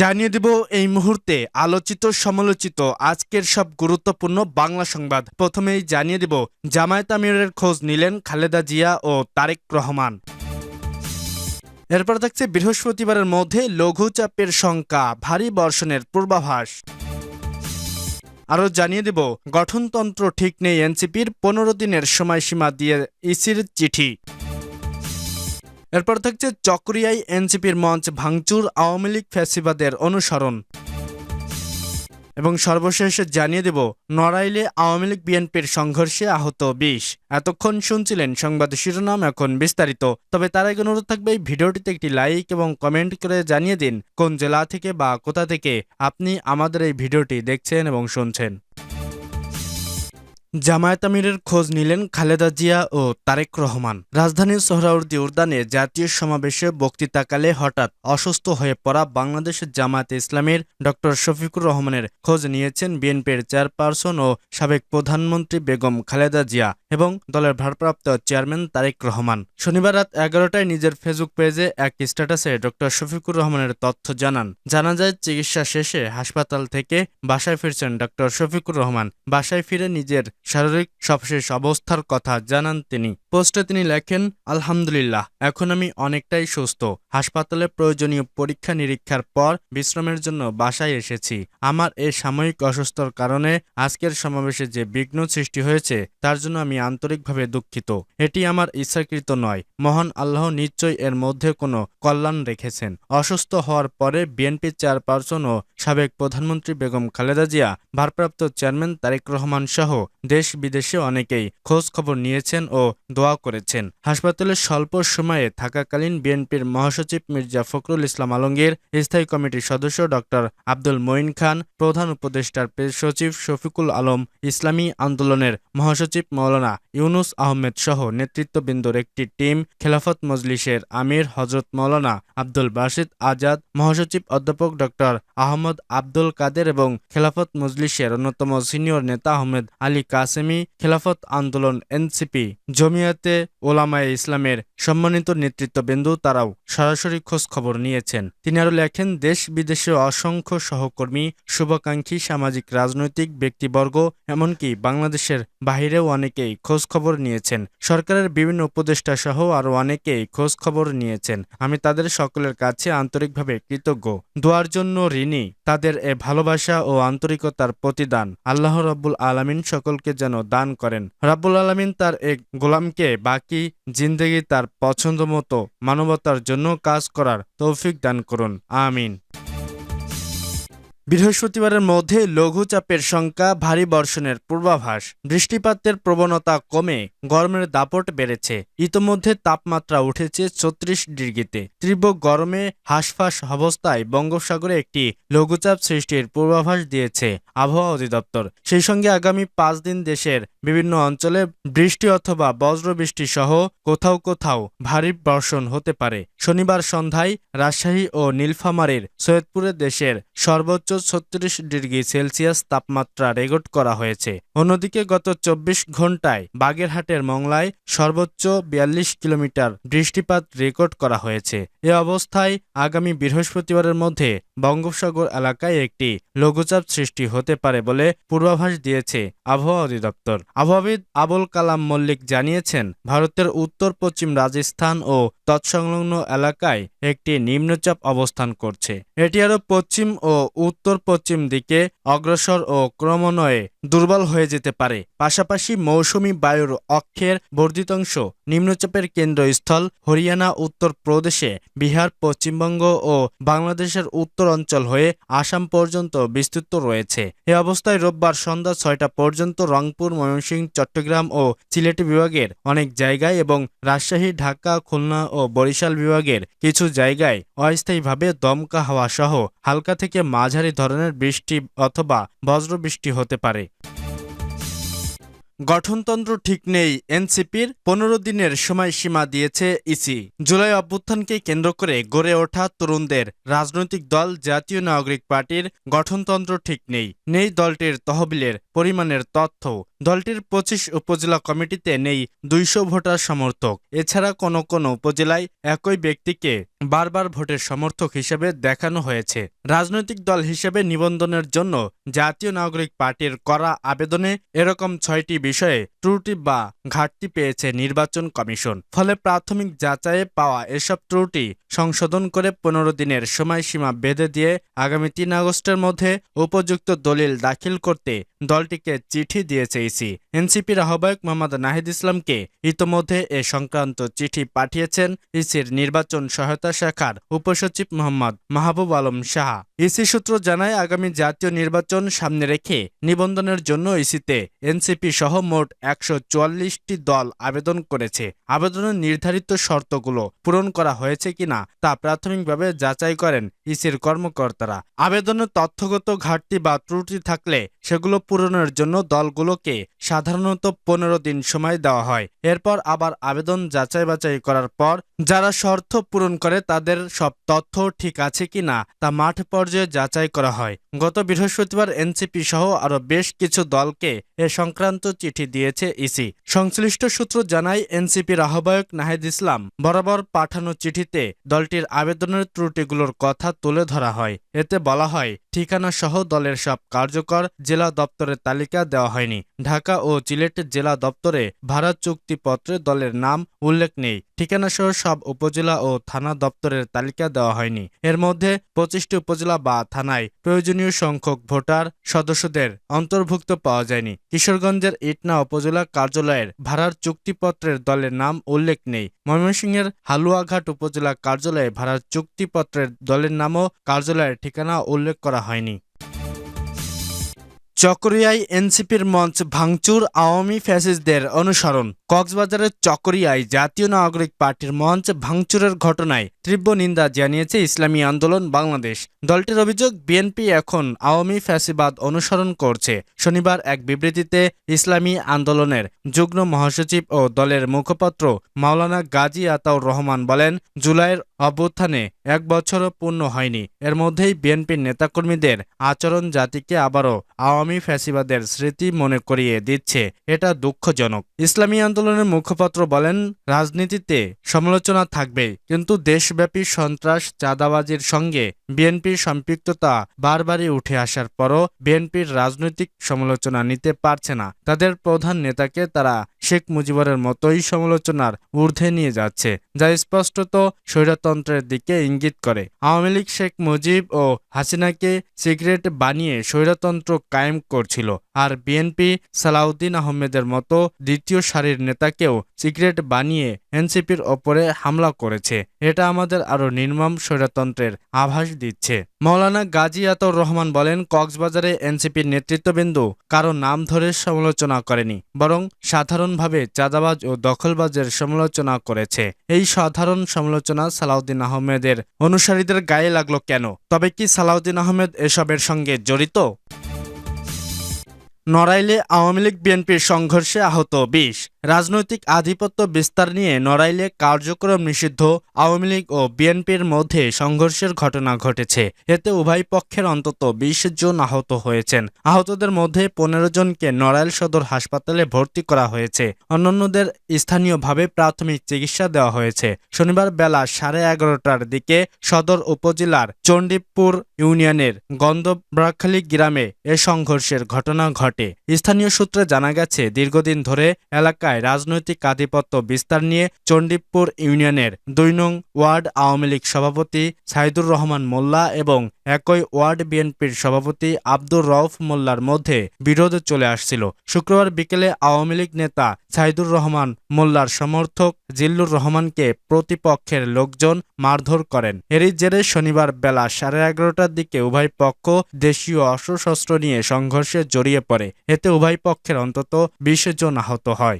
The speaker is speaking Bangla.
জানিয়ে দেব এই মুহূর্তে আলোচিত সমালোচিত আজকের সব গুরুত্বপূর্ণ বাংলা সংবাদ। প্রথমেই জানিয়ে দেব, জামায়াত আমিরের খোঁজ নিলেন খালেদা জিয়া ও তারেক রহমান। এরপর থাকছে বৃহস্পতিবারের মধ্যে লঘুচাপের সংখ্যা, ভারী বর্ষণের পূর্বাভাস। আরও জানিয়ে দেব, গঠনতন্ত্র ঠিক নেই এনসিপির পনেরো দিনের সময়সীমা দিয়ে ইসির চিঠি। এরপর থাকছে চকরিয়ায় এনসিপির মঞ্চ ভাঙচুর, আওয়ামী লীগ ফ্যাসিবাদের অনুসরণ। এবং সর্বশেষ জানিয়ে দেব, নড়াইলে আওয়ামী লীগ বিএনপির সংঘর্ষে আহত বিশ। এতক্ষণ শুনছিলেন সংবাদ শিরোনাম, এখন বিস্তারিত। তবে তার আগে অনুরোধ থাকবে, এই ভিডিওটিতে একটি লাইক এবং কমেন্ট করে জানিয়ে দিন, কোন জেলা থেকে বা কোথা থেকে আপনি আমাদের এই ভিডিওটি দেখছেন এবং শুনছেন। জামায়াত আমিরের খোঁজ নিলেন খালেদা জিয়া ও তারেক রহমান। রাজধানীর সোহরাউর্দি উদ্যানে জাতীয় সমাবেশে বক্তৃতাকালে হঠাৎ অসুস্থ হয়ে পড়া বাংলাদেশের জামায়াতে ইসলামের ড. শফিকুর রহমানের খোঁজ নিয়েছেন বিএনপির চেয়ারপারসন ও সাবেক প্রধানমন্ত্রী বেগম খালেদা জিয়া। এবং দলের ভারপ্রাপ্ত চেয়ারম্যান তারেক রহমান। শনিবার রাত এগারোটায় নিজের ফেসবুক পেজে এক স্ট্যাটাসে ড. শফিকুর রহমানের তথ্য জানান। জানা যায়, চিকিৎসা শেষে হাসপাতাল থেকে বাসায় ফিরছেন ড. শফিকুর রহমান। বাসায় ফিরে নিজের শারীরিক সবশেষ অবস্থার কথা জানান তিনি। পোস্টে তিনি লেখেন, আলহামদুলিল্লাহ, এখন আমি অনেকটাই সুস্থ। হাসপাতালে প্রয়োজনীয় পরীক্ষা নিরীক্ষার পর বিশ্রামের জন্য বাসায় এসেছি। আমার এই সাময়িক অসুস্থতার কারণে আজকের সমাবেশে যে বিঘ্ন সৃষ্টি হয়েছে, তার জন্য আমি আন্তরিকভাবে দুঃখিত। এটি আমার ইচ্ছাকৃত নয়। মহান আল্লাহ নিশ্চয়ই এর মধ্যে কোনো কল্যাণ রেখেছেন। অসুস্থ হওয়ার পরে বিএনপি চেয়ারপারসন ও সাবেক প্রধানমন্ত্রী বেগম খালেদা জিয়া, ভারপ্রাপ্ত চেয়ারম্যান তারেক রহমান সহ দেশ বিদেশে অনেকেই খোঁজ খবর নিয়েছেন ও দোয়া করেছেন। হাসপাতালে স্বল্প সময়ে থাকাকালীন বিএনপির মহাসচিব মির্জা ফখরুল ইসলাম আলমগীর, স্থায়ী কমিটির সদস্য ডক্টর আব্দুল মঈন খান, প্রধান উপদেষ্টার সচিব শফিকুল আলম, ইসলামী আন্দোলনের মহাসচিব মৌলানা ইউনুস আহমেদ সহ নেতৃত্ববৃন্দর একটি টিম খেলাফত মজলিসের আমির হজরত মৌলানা আব্দুল বাসিদ আজাদ, মহাসচিব অধ্যাপক ডক্টর আহমদ আব্দুল কাদের এবং খেলাফত মজলিসের অন্যতম সিনিয়র নেতা আহমেদ আলী কাসেমি, খেলাফত আন্দোলন এনসিপি, জমিয়াতে ওলামায়ে ইসলামের সম্মানিত নেতৃত্ববৃন্দু তারাও সরাসরি খোঁজ খবর নিয়েছেন। তিনি আরও লেখেন, দেশ বিদেশে অসংখ্য সহকর্মী, শুভাকাঙ্ক্ষী সামাজিক রাজনৈতিক ব্যক্তিবর্গ, এমনকি বাংলাদেশের বাহিরেও অনেকেই খোঁজ খবর নিয়েছেন। সরকারের বিভিন্ন উপদেষ্টা সহ আরও অনেকেই খোঁজ খবর নিয়েছেন। আমি তাদের সকলের কাছে আন্তরিকভাবে কৃতজ্ঞ। দোয়ার জন্য ঋণী, তাদের এ ভালোবাসা ও আন্তরিকতার প্রতিদান আল্লাহ রাব্বুল আলামিন সকলকে যেন দান করেন। রাব্বুল আলামিন তার এক গোলামকে বাকি জিন্দেগি তার পছন্দ মতো মানবতার জন্য কাজ করার তৌফিক দান করুন। আমিন। বৃহস্পতিবারের মধ্যে লঘুচাপের সংখ্যা ভারী বর্ষণের পূর্বাভাস। বৃষ্টিপাতের প্রবণতা কমে গরমের দাপট বেড়েছে। ইতোমধ্যে তাপমাত্রা উঠেছে ছত্রিশ ডিগ্রিতে। তীব্র গরমে হাঁসফাঁস অবস্থায় বঙ্গোপসাগরে একটি লঘুচাপ সৃষ্টির পূর্বাভাস দিয়েছে আবহাওয়া অধিদপ্তর। সেই সঙ্গে আগামী পাঁচ দিন দেশের বিভিন্ন অঞ্চলে বৃষ্টি অথবা বজ্রবৃষ্টি সহ কোথাও কোথাও ভারী বর্ষণ হতে পারে। শনিবার সন্ধ্যায় রাজশাহী ও নীলফামারীর সৈয়দপুরে দেশের সর্বোচ্চ ডিগ্রি সেলসিয়াস তাপমাত্রা রেকর্ড করা হয়েছে। অন্যদিকে গত চব্বিশ ঘন্টায় বাগেরহাটের মংলায় সর্বোচ্চ বিয়াল্লিশ কিলোমিটার বৃষ্টিপাত রেকর্ড করা হয়েছে। এ অবস্থায় আগামী বৃহস্পতিবারের মধ্যে বঙ্গোপসাগর এলাকায় একটি লঘুচাপ সৃষ্টি হতে পারে বলে পূর্বাভাস দিয়েছে আবহাওয়া অধিদপ্তর। আবহাওয়াবিদ আবুল কালাম মল্লিক জানিয়েছেন, ভারতের উত্তর পশ্চিম রাজস্থান ও তৎসংলগ্ন এলাকায় একটি নিম্নচাপ অবস্থান করছে। এটি আরও পশ্চিম ও উত্তর পশ্চিম দিকে অগ্রসর ও ক্রমান্বয়ে দুর্বল হয়ে যেতে পারে। পাশাপাশি মৌসুমি বায়ুর অক্ষের বর্ধিতাংশ নিম্নচাপের কেন্দ্রস্থল হরিয়ানা উত্তর প্রদেশে বিহার, পশ্চিমবঙ্গ ও বাংলাদেশের উত্তর অঞ্চল হয়ে আসাম পর্যন্ত বিস্তৃত রয়েছে। এ অবস্থায় রোববার সন্ধ্যা ছয়টা পর্যন্ত রংপুর, ময়মনসিংহ, চট্টগ্রাম ও সিলেট বিভাগের অনেক জায়গায় এবং রাজশাহী, ঢাকা, খুলনা ও বরিশাল বিভাগের কিছু জায়গায় অস্থায়ীভাবে দমকা হাওয়া সহ হালকা থেকে মাঝারি ধরনের বৃষ্টি অথবা বজ্রবৃষ্টি হতে পারে। গঠনতন্ত্র ঠিক নেই, এনসিপির পনেরো দিনের সময়সীমা দিয়েছে ইসি। জুলাই অভ্যুত্থানকে কেন্দ্র করে গড়ে ওঠা তরুণদের রাজনৈতিক দল, জাতীয় নাগরিক পার্টির গঠনতন্ত্র ঠিক নেই। নেই দলটির তহবিলের পরিমাণের তথ্য। দলটির পঁচিশ উপজেলা কমিটিতে নেই দুইশো ভোটার সমর্থক। এছাড়া কোনো কোনো উপজেলায় একই ব্যক্তিকে বারবার ভোটের সমর্থক হিসেবে দেখানো হয়েছে। রাজনৈতিক দল হিসেবে নিবন্ধনের জন্য জাতীয় নাগরিক পার্টির করা আবেদনে এরকম ছয়টি বিষয়ে ত্রুটি বা ঘাটতি পেয়েছে নির্বাচন কমিশন। ফলে প্রাথমিক যাচাইয়ে পাওয়া এসব ত্রুটি সংশোধন করে পনেরো দিনের সময়সীমা বেঁধে দিয়ে আগামী তিন আগস্টের মধ্যে উপযুক্ত দলিল দাখিল করতে দলটিকে চিঠি দিয়েছে ইসি। এনসিপির আহ্বায়ক মোহাম্মদ নাহিদ ইসলামকে ইতোমধ্যে এ সংক্রান্ত চিঠি পাঠিয়েছেন ইসির নির্বাচন সহায়তা শাখার উপসচিব মোহাম্মদ মাহবুব আলম সাহা। ইসি সূত্র জানায়, আগামী জাতীয় নির্বাচন সামনে রেখে নিবন্ধনের জন্য ইসিতে এনসিপি সহ মোট একশো দল আবেদন করেছে। আবেদনের নির্ধারিত শর্তগুলো পূরণ করা হয়েছে কিনা তা প্রাথমিকভাবে যাচাই করেন ইসির কর্মকর্তারা। আবেদনের তথ্যগত ঘাটতি বা ত্রুটি থাকলে সেগুলো পূরণের জন্য দলগুলোকে সাধারণত পনেরো দিন সময় দেওয়া হয়। এরপর আবার আবেদন যাচাই বাছাই করার পর যারা শর্ত পূরণ করে তাদের সব তথ্য ঠিক আছে কিনা তা মাঠ পর্যায়ে যাচাই করা হয়। গত বৃহস্পতিবার এনসিপি সহ আরও বেশ কিছু দলকে এ সংক্রান্ত চিঠি দিয়েছে ইসি। সংশ্লিষ্ট সূত্র জানায়, এনসিপির আহ্বায়ক নাহিদ ইসলাম বরাবর পাঠানো চিঠিতে দলটির আবেদনের ত্রুটিগুলোর কথা তুলে ধরা হয়। এতে বলা হয়, ঠিকানা সহ দলের সব কার্যকর জেলা দপ্তরের তালিকা দেওয়া হয়নি। ঢাকা ও সিলেট জেলা দপ্তরে ভাড়া চুক্তিপত্রে দলের নাম উল্লেখ নেই। ঠিকানা সহ সব উপজেলা ও থানা দপ্তরের তালিকা দেওয়া হয়নি। এর মধ্যে পঁচিশটি উপজেলা বা থানায় প্রয়োজনীয় সংখ্যক ভোটার সদস্যদের অন্তর্ভুক্ত পাওয়া যায়নি। কিশোরগঞ্জের ইটনা উপজেলা কার্যালয়ের ভাড়ার চুক্তিপত্রের দলের নাম উল্লেখ নেই। ময়মনসিংহের হালুয়াঘাট উপজেলা কার্যালয়ে ভাড়ার চুক্তিপত্রের দলের নামও কার্যালয়ের ঠিকানা উল্লেখ করা হয়নি। চকরিয়ায় এনসিপির মঞ্চ ভাঙচুর আওয়ামী ফ্যাসিস্টদের অনুসরণ। কক্সবাজারের চকরিয়ায় জাতীয় নাগরিক পার্টির মঞ্চ ভাঙচুরের ঘটনায় তীব্র নিন্দা জানিয়েছে ইসলামী আন্দোলন বাংলাদেশ। দলটির অভিযোগ, বিএনপি এখন আওয়ামী ফ্যাসিবাদ অনুসরণ করছে। শনিবার এক বিবৃতিতে ইসলামী আন্দোলনের যুগ্ম মহাসচিব ও দলের মুখপাত্র মাওলানা গাজী আতাউর রহমান বলেন, জুলাইয়ের অভ্যুত্থানে এক বছরও পূর্ণ হয়নি। এর মধ্যেই বিএনপির নেতাকর্মীদের আচরণ জাতিকে আবারও আওয়ামী ফ্যাসিবাদের স্মৃতি মনে করিয়ে দিচ্ছে। এটা দুঃখজনক। ইসলামী আন্দোলনের মুখপাত্র বলেন, রাজনীতিতে সমালোচনা থাকবে, কিন্তু দেশব্যাপী সন্ত্রাস চাঁদাবাজির সঙ্গে বিএনপির সম্পৃক্ততা বারবারই উঠে আসার পরও বিএনপির রাজনৈতিক সমালোচনা নিতে পারছে না। তাদের প্রধান নেতাকে তারা শেখ মুজিবরের মতোই সমালোচনার ঊর্ধ্বে নিয়ে যাচ্ছে, যা স্পষ্টত স্বৈরতন্ত্রের দিকে ইঙ্গিত করে। আওয়ামী লীগ শেখ মুজিব ও হাসিনাকে সিগারেট বানিয়ে স্বৈরতন্ত্র কায়েম করছিল। আর বিএনপি সালাউদ্দিন আহমেদের মতো দ্বিতীয় সারির নেতাকেও সিগারেট বানিয়ে এনসিপির ওপরে হামলা করেছে। এটা আমাদের আরও নির্মম স্বৈরতন্ত্রের আভাস দিচ্ছে। মৌলানা গাজী আতর রহমান বলেন, কক্সবাজারে এনসিপির নেতৃত্ববিন্দু কারও নাম ধরে সমালোচনা করেনি, বরং সাধারণভাবে চাঁদাবাজ ও দখলবাজের সমালোচনা করেছে। এই সাধারণ সমালোচনা সালাউদ্দিন আহমেদের অনুসারীদের গায়ে লাগল কেন? তবে কি সালাউদ্দিন আহমেদ এসবের সঙ্গে জড়িত? নড়াইলে আওয়ামী লীগ বিএনপির সংঘর্ষে আহত বিশ। রাজনৈতিক আধিপত্য বিস্তার নিয়ে নড়াইলে কার্যক্রম নিষিদ্ধ, আওয়ামী লীগ ও বিএনপির মধ্যে সংঘর্ষের ঘটনা ঘটেছে। এতে উভয় পক্ষের অন্তত বিশ জন আহত হয়েছেন। আহতদের মধ্যে পনেরো জনকে নড়াইল সদর হাসপাতালে ভর্তি করা হয়েছে। অন্যান্যদের স্থানীয়ভাবে প্রাথমিক চিকিৎসা দেওয়া হয়েছে। শনিবার বেলা সাড়ে এগারোটার দিকে সদর উপজেলার চণ্ডীপুর ইউনিয়নের গন্ধব্রাখালী গ্রামে এ সংঘর্ষের ঘটনা ঘটে। স্থানীয় সূত্রে জানা গেছে, দীর্ঘদিন ধরে এলাকায় রাজনৈতিক আধিপত্য বিস্তার নিয়ে চণ্ডীপুর ইউনিয়নের দুই নং ওয়ার্ড আওয়ামী লীগ সভাপতি সাইদুর রহমান মোল্লা এবং একই ওয়ার্ড বিএনপির সভাপতি আব্দুর রউফ মোল্লার মধ্যে বিরোধ চলে আসছিল। শুক্রবার বিকেলে আওয়ামী লীগ নেতা সাইদুর রহমান মোল্লার সমর্থক জিল্লুর রহমানকে প্রতিপক্ষের লোকজন মারধর করেন। এরই জেরে শনিবার বেলা সাড়ে এগারোটার দিকে উভয় পক্ষ দেশীয় অস্ত্রশস্ত্র নিয়ে সংঘর্ষে জড়িয়ে পড়ে। এতে উভয় পক্ষের অন্তত বিশ জন আহত হয়।